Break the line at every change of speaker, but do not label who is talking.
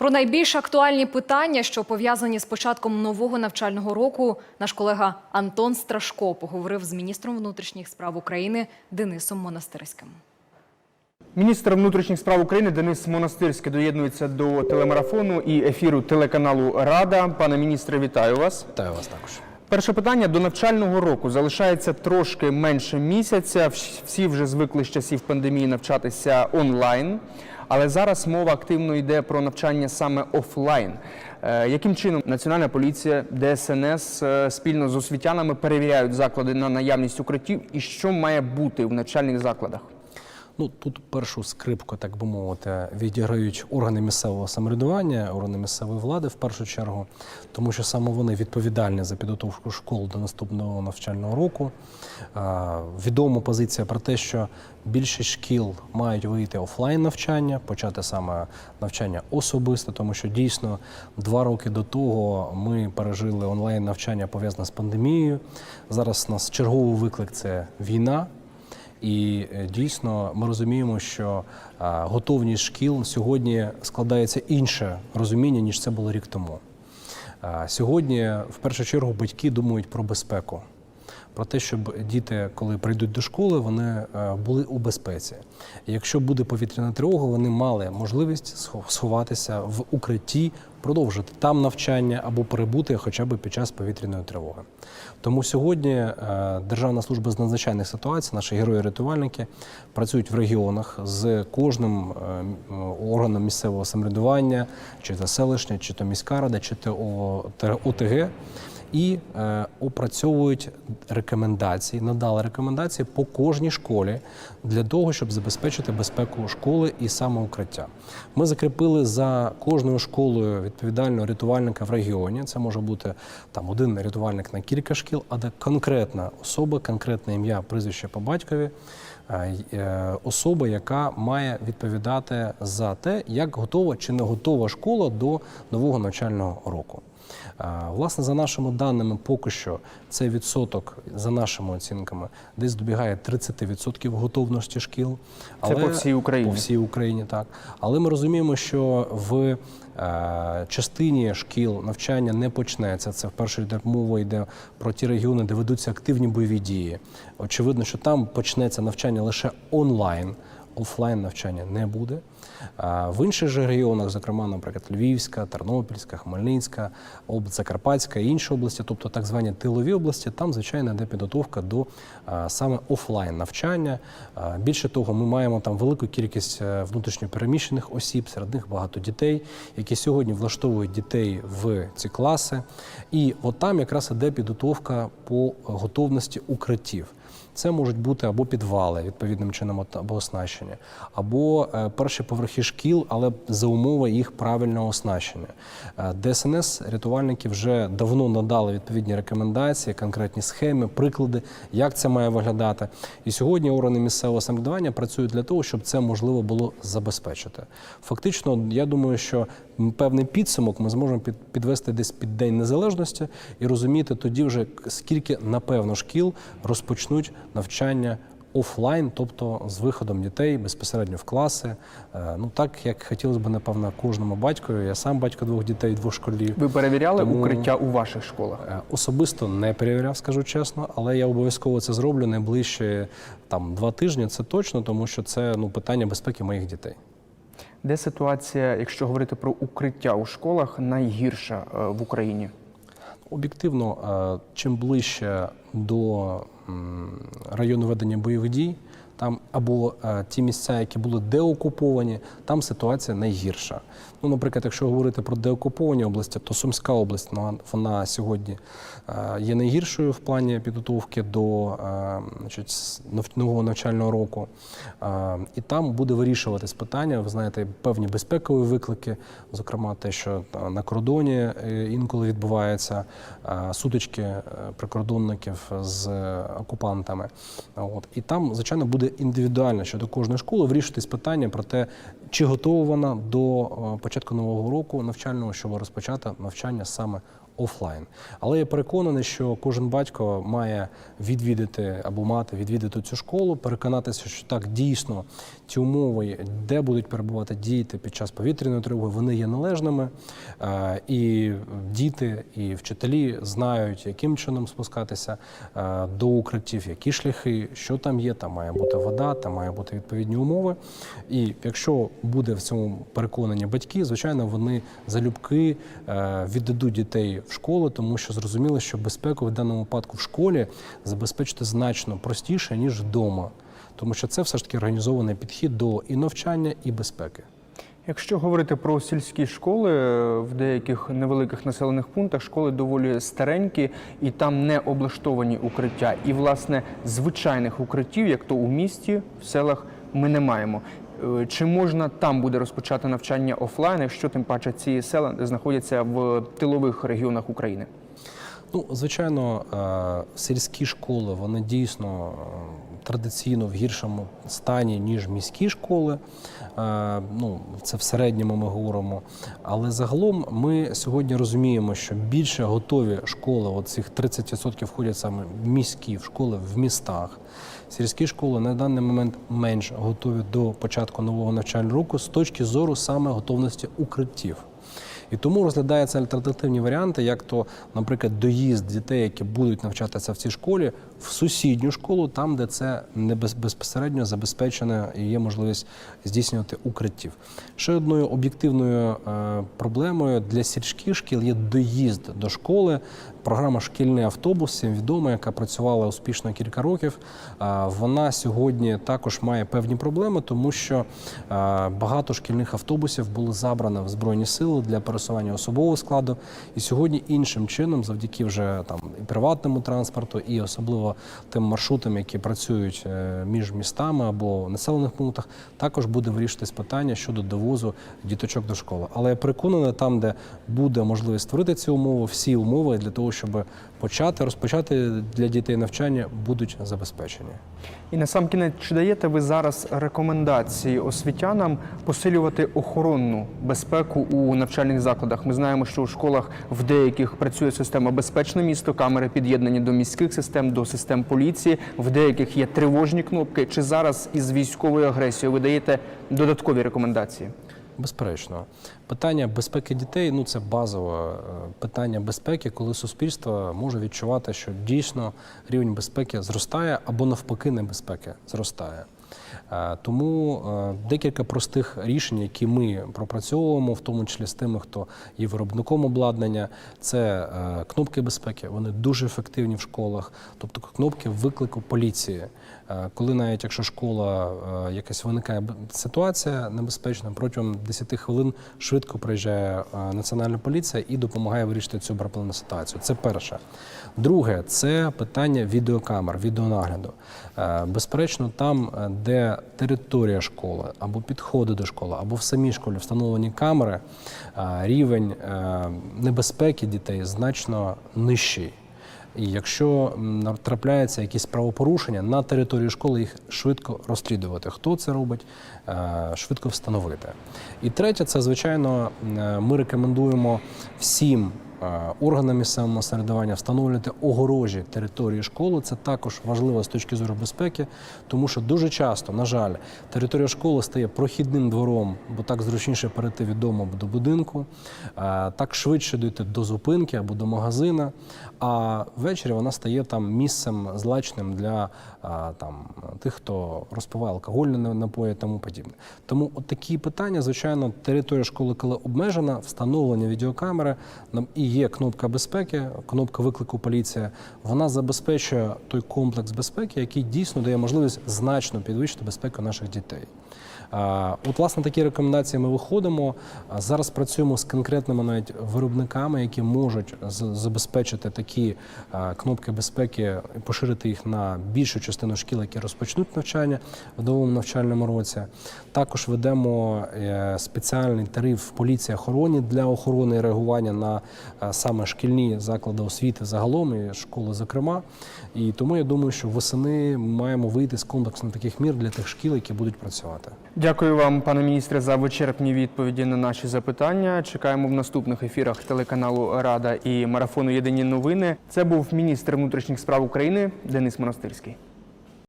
Про найбільш актуальні питання, що пов'язані з початком нового навчального року, наш колега Антон Страшко поговорив з міністром внутрішніх справ України Денисом Монастирським.
Міністр внутрішніх справ України Денис Монастирський доєднується до телемарафону і ефіру телеканалу Рада. Пане міністре, вітаю вас.
Вітаю вас також.
Перше питання до навчального року залишається трошки менше місяця. Всі вже звикли з часів пандемії навчатися онлайн, але зараз мова активно йде про навчання саме офлайн. Е, Яким чином Національна поліція, ДСНС е, спільно з освітянами перевіряють заклади на наявність укриттів і що має бути в навчальних закладах?
Ну тут першу скрипку, так би мовити, відіграють органи місцевого самоврядування, органи місцевої влади в першу чергу, тому що саме вони відповідальні за підготовку школ до наступного навчального року. Відома позиція про те, що більшість шкіл мають вийти офлайн навчання, почати саме навчання особисто, тому що дійсно два роки до того ми пережили онлайн навчання пов'язане з пандемією. Зараз у нас черговий виклик це війна. І е, дійсно ми розуміємо, що готовність шкіл сьогодні складається інше розуміння, ніж це було рік тому. Сьогодні, в першу чергу, батьки думають про безпеку, про те, щоб діти, коли прийдуть до школи, вони е, були у безпеці. Якщо буде повітряна тривога, вони мали можливість схо- сховатися в укритті, продовжити там навчання або перебути хоча б під час повітряної тривоги. Тому сьогодні е, Державна служба з надзвичайних ситуацій, наші герої-рятувальники, працюють в регіонах з кожним е, органом місцевого самоврядування, чи то селищне, чи то міська рада, чи то ОТГ, і е, опрацьовують рекомендації, надали рекомендації по кожній школі для того, щоб забезпечити безпеку школи і саме укриття. Ми закріпили за кожною школою відповідального рятувальника в регіоні. Це може бути там один рятувальник на кілька шкіл, а де конкретна особа, конкретне ім'я, прізвище по батькові. е, е, Особа, яка має відповідати за те, як готова чи не готова школа до нового навчального року. Власне, за нашими даними, поки що цей відсоток, за нашими оцінками, десь добігає 30% готовності шкіл.
Це по всій Україні?
По всій Україні, так. Але ми розуміємо, що в е, частині шкіл навчання не почнеться. Це в першу мова йде про ті регіони, де ведуться активні бойові дії. Очевидно, що там почнеться навчання лише онлайн. Офлайн навчання не буде. В інших же регіонах, зокрема, наприклад, Львівська, Тернопільська, Хмельницька, Закарпатська і інші області, тобто так звані тилові області, там, звичайно, йде підготовка до саме офлайн навчання. Більше того, ми маємо там велику кількість е, внутрішньопереміщених осіб, серед них багато дітей, які сьогодні влаштовують дітей в ці класи. І от там якраз іде підготовка по готовності укриттів. Це можуть бути або підвали відповідним чином або оснащення, або е, перші поверхи шкіл, але за умови їх правильного оснащення. Е, ДСНС рятувальники вже давно надали відповідні рекомендації, конкретні схеми, приклади, як це має виглядати. І сьогодні органи місцевого самоврядування працюють для того, щоб це можливо було забезпечити. Фактично, я думаю, що певний підсумок ми зможемо підвести десь під День Незалежності і розуміти тоді вже скільки напевно шкіл розпочнуть навчання. Офлайн, тобто з виходом дітей безпосередньо в класи. Е, Ну так як хотілося б, напевно, кожному батькові. Я сам батько двох дітей, двох школів.
Ви перевіряли
Тому-
укриття у ваших школах?
Е, Особисто не перевіряв, скажу чесно, але я обов'язково це зроблю найближчі там два тижні. Це точно, тому що це ну питання безпеки моїх дітей.
Де ситуація, якщо говорити про укриття у школах, найгірша е, в Україні?
Об'єктивно, е, чим ближче до району ведення бойових дій, там або е, ті місця, які були деокуповані, там ситуація найгірша. Ну, наприклад, якщо говорити про деокуповані області, то Сумська область вона, вона сьогодні е, є найгіршою в плані підготовки до е, значить, нового навчального року. Е, І там буде вирішуватись питання. Ви знаєте, певні безпекові виклики, зокрема те, що на кордоні інколи відбуваються сутички прикордонників з окупантами. От і там, звичайно, буде індивідуально щодо кожної школи вирішитись питання про те, чи готова вона до е, початку нового року навчального, щоб розпочати навчання саме офлайн. Але я переконаний, що кожен батько має відвідати або мати відвідати цю школу, переконатися, що так дійсно ті умови, де будуть перебувати діти під час повітряної тривоги, вони є належними. Е, І діти, і вчителі знають, яким чином спускатися е, до укриттів, які шляхи, що там є. Там має бути вода, там має бути відповідні умови. І якщо буде в цьому переконані батьки, звичайно, вони залюбки е, віддадуть дітей в школу, тому що зрозуміло, що безпеку в даному випадку в школі забезпечити значно простіше ніж вдома, тому що це все ж таки організований підхід до і навчання, і безпеки.
Якщо говорити про сільські школи, е, в деяких невеликих населених пунктах школи доволі старенькі і там не облаштовані укриття. І, власне, звичайних укриттів, як то у місті, в селах, ми не маємо. Е, Чи можна там буде розпочати навчання офлайн, якщо тим паче ці села знаходяться в тилових регіонах України?
Ну, звичайно, е, сільські школи вони дійсно е, традиційно в гіршому стані, ніж міські школи. Ну, це в середньому ми говоримо. Але загалом ми сьогодні розуміємо, що більше готові школи, от цих 30% входять саме в міські в школи в містах. Сільські школи на даний момент менш готові до початку нового навчального року з точки зору саме готовності укриттів. І тому розглядаються альтернативні варіанти, як то, наприклад, доїзд дітей, які будуть навчатися в цій школі, в сусідню школу, там, де це не безпосередньо забезпечено і є можливість здійснювати укриттів. Ще одною об'єктивною е, проблемою для сільських шкіл є доїзд до школи. Програма Шкільний автобус всім відома, яка працювала успішно кілька років. е, Вона сьогодні також має певні проблеми, тому що е, багато шкільних автобусів було забрано в збройні сили для пересування особового складу. І сьогодні іншим чином, завдяки вже там і приватному транспорту, і особливо тим маршрутам, які працюють е, між містами або населених пунктах, також буде вирішитись питання щодо довозу діточок до школи. Але я переконаний, там, де буде можливість створити ці умови, всі умови для того, щоб почати розпочати для дітей навчання, будуть забезпечені.
І на сам кінець, чи даєте ви зараз рекомендації освітянам посилювати охоронну безпеку у навчальних закладах? Ми знаємо, що у школах в деяких працює система безпечне місто, камери під'єднані до міських систем, до систем поліції. В деяких є тривожні кнопки. Чи зараз із військовою агресією ви даєте додаткові рекомендації?
Безперечно, питання безпеки дітей ну це базове е, питання безпеки, коли суспільство може відчувати, що дійсно рівень безпеки зростає або навпаки небезпеки зростає. Е, Тому е, декілька простих рішень, які ми пропрацьовуємо, в тому числі з тими, хто є виробником обладнання, це е, кнопки безпеки. Вони дуже ефективні в школах, тобто кнопки виклику поліції. Коли навіть якщо школа якась виникає ситуація небезпечна, протягом 10 хвилин швидко приїжджає національна поліція і допомагає вирішити цю проблемну ситуацію. Це перше. Друге, це питання відеокамер, відеонагляду. Безперечно, там, де територія школи або підходи до школи, або в самій школі встановлені камери, е, рівень е, небезпеки дітей значно нижчий. І якщо м, трапляється якісь правопорушення на території школи, їх швидко розслідувати. Хто це робить, е, швидко встановити. І третє, це звичайно, ми рекомендуємо всім. Е, Органам місцевого самоврядування встановлювати огорожі території школи це також важливо з точки зору безпеки, тому що дуже часто, на жаль, територія школи стає прохідним двором, бо так зручніше перейти від дому до будинку, е, так швидше дійти до зупинки або до магазина. А ввечері вона стає там місцем злачним для там тих, хто розпиває алкогольні напої тому подібне. Тому от такі питання, звичайно, територія школи, коли обмежена, встановлення відеокамери нам і є кнопка безпеки, кнопка виклику поліція. Вона забезпечує той комплекс безпеки, який дійсно дає можливість значно підвищити безпеку наших дітей. От, власне, такі рекомендації ми виходимо. Зараз працюємо з конкретними навіть виробниками, які можуть забезпечити такі кнопки безпеки і поширити їх на більшу частину шкіл, які розпочнуть навчання в новому навчальному році. Також ведемо е, спеціальний тариф поліції охороні для охорони і реагування на саме шкільні заклади освіти загалом і школи, зокрема. І тому я думаю, що восени маємо вийти з комплексних таких мір для тих шкіл, які будуть працювати.
Дякую вам, пане міністре, за вичерпні відповіді на наші запитання. Чекаємо в наступних ефірах телеканалу Рада і марафону Єдині новини. Це був міністр внутрішніх справ України Денис Монастирський.